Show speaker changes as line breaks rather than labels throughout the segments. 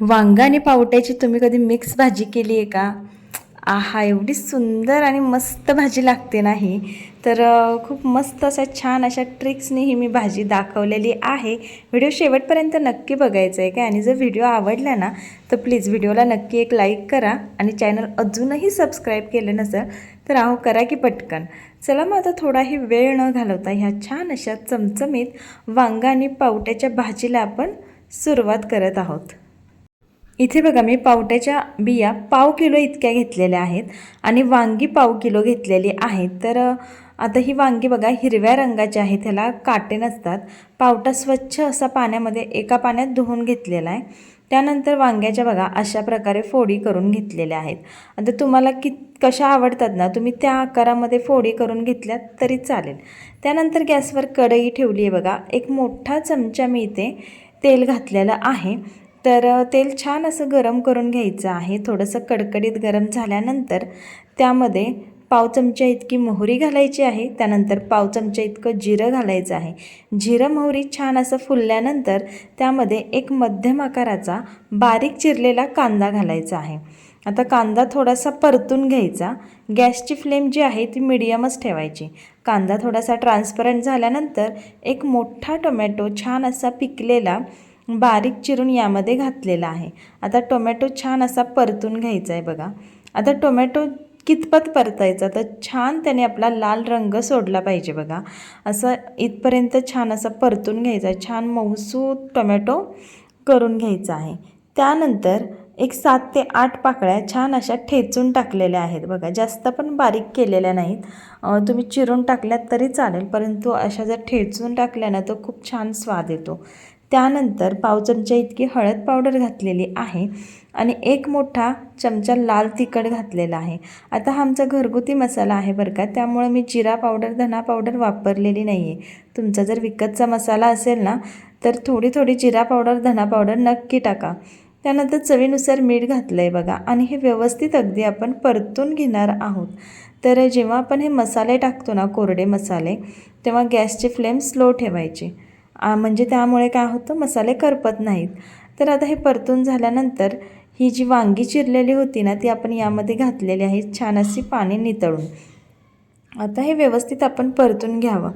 वांगा आणि पावट्याची तुम्ही कधी मिक्स भाजी केली आहे का? आहा एवढी सुंदर आणि मस्त भाजी लागते नाही तर खूप मस्त अशा छान अशा ट्रिक्सनी ही मी भाजी दाखवलेली आहे. व्हिडिओ शेवटपर्यंत नक्की बघायचं आहे काय? आणि जर व्हिडिओ आवडला ना तर प्लीज व्हिडिओला नक्की एक लाईक करा आणि चॅनल अजूनही सबस्क्राईब केलं नसेल तर आहो करा की पटकन. चला मग आता थोडाही वेळ न घालवता ह्या छान अशा चमचमीत वांगा आणि पावट्याच्या भाजीला आपण सुरुवात करत आहोत. इथे बघा मी पावट्याच्या बिया पाव किलो इतक्या घेतलेल्या आहेत आणि वांगी पाव किलो घेतलेली आहेत तर आता ही वांगी बघा हिरव्या रंगाची आहेत ह्याला काटे नसतात. पावटा स्वच्छ असा पाण्यामध्ये एका पाण्यात धुवून घेतलेला आहे. त्यानंतर वांग्याच्या बघा अशा प्रकारे फोडी करून घेतलेल्या आहेत. आता तुम्हाला कि कशा आवडतात ना तुम्ही त्या आकारामध्ये फोडी करून घेतल्यात तरी चालेल. त्यानंतर गॅसवर कढई ठेवली आहे बघा. एक मोठा चमचा मी इथे तेल घातलेलं आहे. तर तेल छान असं गरम करून घ्यायचं आहे. थोडंसं कडकडीत गरम झाल्यानंतर त्यामध्ये पाव चमच्या इतकी मोहरी घालायची आहे. त्यानंतर पाव चमच्या इतकं जिरं घालायचं आहे. जिरं मोहरी छान असं फुलल्यानंतर त्यामध्ये एक मध्यम आकाराचा बारीक चिरलेला कांदा घालायचा आहे. आता कांदा थोडासा परतून घ्यायचा. गॅसची फ्लेम जी आहे ती मिडियमच ठेवायची. कांदा थोडासा ट्रान्सपरंट झाल्यानंतर एक मोठा टोमॅटो छान असा पिकलेला बारीक चिरून यामध्ये घातलेला आहे. आता टोमॅटो छान असा परतून घ्यायचा आहे बघा. आता टोमॅटो कितपत परतायचा? तर छान त्याने आपला लाल रंग सोडला पाहिजे बघा. असं इथपर्यंत छान असं परतून घ्यायचा आहे छान मऊसूत टोमॅटो करून घ्यायचा आहे. त्यानंतर एक सात ते आठ पाकळ्या छान अशा ठेचून टाकलेल्या आहेत बघा. जास्त पण बारीक केलेल्या नाहीत. तुम्ही चिरून टाकल्यात तरी चालेल परंतु अशा जर ठेचून टाकल्या ना तर खूप छान स्वाद येतो. त्यानंतर पाव चमचा इतकी हळद पावडर घातलेली आहे आणि एक मोठा चमचा लाल तिखट घातलेला आहे. आता हा आमचा घरगुती मसाला आहे बरं का. त्यामुळं मी जिरा पावडर धना पावडर वापरलेली नाही आहे तुमचा जर विकतचा मसाला असेल ना तर थोडी थोडी जिरा पावडर धना पावडर नक्की टाका. त्यानंतर चवीनुसार मीठ घातलं आहे बघा. आणि हे व्यवस्थित अगदी आपण परतून घेणार आहोत. तर जेव्हा आपण हे मसाले टाकतो ना कोरडे मसाले तेव्हा गॅसची फ्लेम स्लो ठेवायची. म्हणजे त्यामुळे काय होतं मसाले करपत नाहीत. तर आता हे परतून झाल्यानंतर ही जी वांगी चिरलेली होती ना ती आपण यामध्ये घातलेली आहे छान अशी पाणी नितळून. आता हे व्यवस्थित आपण परतून घ्यावं.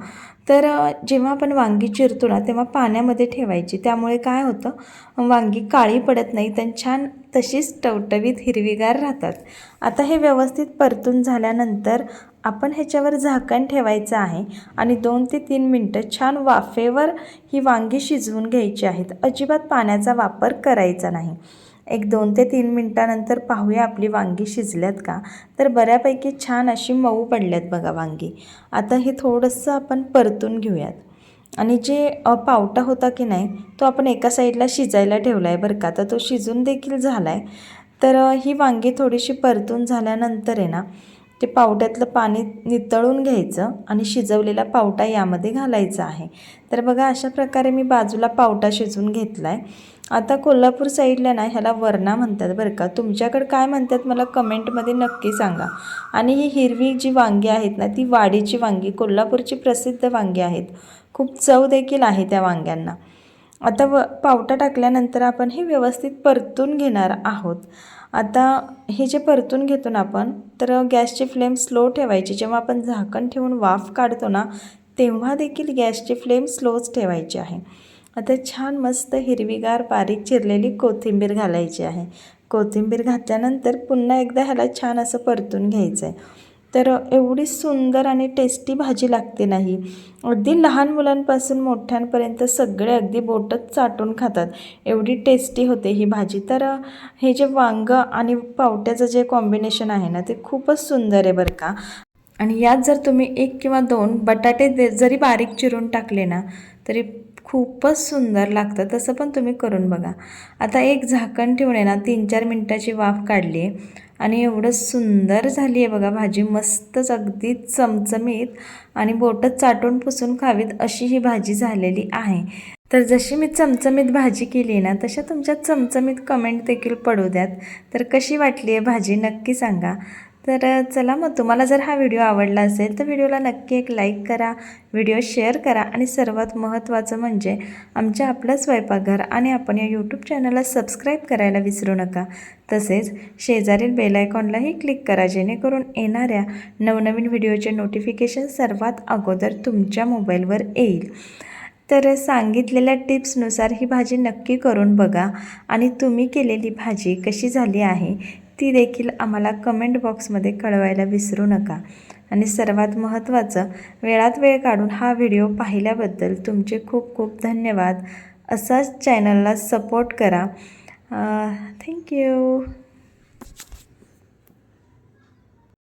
तर जेव्हा आपण वांगी चिरतो ना तेव्हा पाण्यामध्ये ठेवायची. त्यामुळे काय होतं वांगी काळी पडत नाही तर छान तशीच टवटवीत हिरवीगार राहतात. आता हे व्यवस्थित परतून झाल्यानंतर आपण ह्याच्यावर झाकण ठेवायचं आहे आणि दोन ते तीन मिनटं छान वाफेवर ही वांगी शिजवून घ्यायची आहेत. अजिबात पाण्याचा वापर करायचा नाही. एक दोन ते तीन मिनटानंतर पाहूया आपली वांगी शिजल्यात का? तर बऱ्यापैकी छान अशी मऊ पडल्यात बघा वांगी. आता हे थोडंसं आपण परतून घेऊयात. आणि जे पावटा होता की नाही तो आपण एका साईडला शिजायला ठेवला आहे बरं का? तर तो शिजून देखील झाला आहे तर ही वांगी थोडीशी परतून झाल्यानंतर आहे ना ते पावट्यातलं पाणी नितळून घ्यायचं आणि शिजवलेला पावटा यामध्ये घालायचा आहे. तर बघा अशा प्रकारे मी बाजूला पावटा शिजवून घेतला आहे आता कोल्हापूर साईडला ना ह्याला वरणा म्हणतात बरं का. तुमच्याकडं काय म्हणतात मला कमेंटमध्ये नक्की सांगा. आणि ही हिरवी जी वांगी आहेत ना ती वाडीची वांगी कोल्हापूरची प्रसिद्ध वांगी आहेत. खूप चव देखील आहे त्या वांग्यांना. आता व पावटा टाकल्यानंतर आपण हे व्यवस्थित परतून घेणार आहोत. आता हे जे परतून घेतो ना आपण तर गॅसची फ्लेम स्लो ठेवायची. जेव्हा आपण झाकण ठेवून वाफ काढतो ना तेव्हा देखील गॅसची फ्लेम स्लोच ठेवायची आहे. आता छान मस्त हिरवीगार बारीक चिरलेली कोथिंबीर घालायची आहे. कोथिंबीर घातल्यानंतर पुन्हा एकदा ह्याला छान असं परतून घ्यायचं आहे तर एवढी सुंदर आणि टेस्टी भाजी लागते नाही. अगदी लहान मुलांपासून मोठ्यांपर्यंत सगळे अगदी बोटच चाटून खातात. एवढी टेस्टी होते ही भाजी. तर हे जे वांगं आणि पावट्याचं जे कॉम्बिनेशन आहे ना ते खूपच सुंदर आहे बरं का. आणि यात जर तुम्ही एक किंवा दोन बटाटे जरी बारीक चिरून टाकले ना तरी खूपच सुंदर लागतं. तसं पण तुम्ही करून बघा. आता एक झाकण ठेवणे ना तीन चार मिनटाची वाफ काढली आहे. आणि एवढं सुंदर झाली आहे बघा भाजी. मस्तच अगदी चमचमीत आणि बोटं चाटून पुसून खावीत अशी ही भाजी झालेली आहे. तर जशी मी चमचमीत भाजी केली ना तशा तुमच्या चमचमीत कमेंट देखील पडू द्यात. तर कशी वाटली आहे भाजी? नक्की सांगा. तर चला मग तुम्हाला जर हा व्हिडिओ आवडला असेल तर व्हिडिओला नक्की एक लाईक करा व्हिडिओ शेअर करा आणि सर्वात महत्त्वाचं म्हणजे आमच्या आपलं स्वयंपाकघर आणि आपण या यूट्यूब चॅनलला सबस्क्राईब करायला विसरू नका. तसेच शेजारील बेलायकॉनलाही क्लिक करा जेणेकरून येणाऱ्या नवनवीन व्हिडिओचे नोटिफिकेशन सर्वात अगोदर तुमच्या मोबाईलवर येईल. तर सांगितलेल्या टिप्सनुसार ही भाजी नक्की करून बघा आणि तुम्ही केलेली भाजी कशी झाली आहे ती देखील आम्हाला कमेंट बॉक्समध्ये कळवायला विसरू नका. आणि सर्वात महत्त्वाचं वेळात वेळ काढून हा व्हिडिओ पाहिल्याबद्दल तुमचे खूप खूप धन्यवाद. असाच चॅनलला सपोर्ट करा. थँक्यू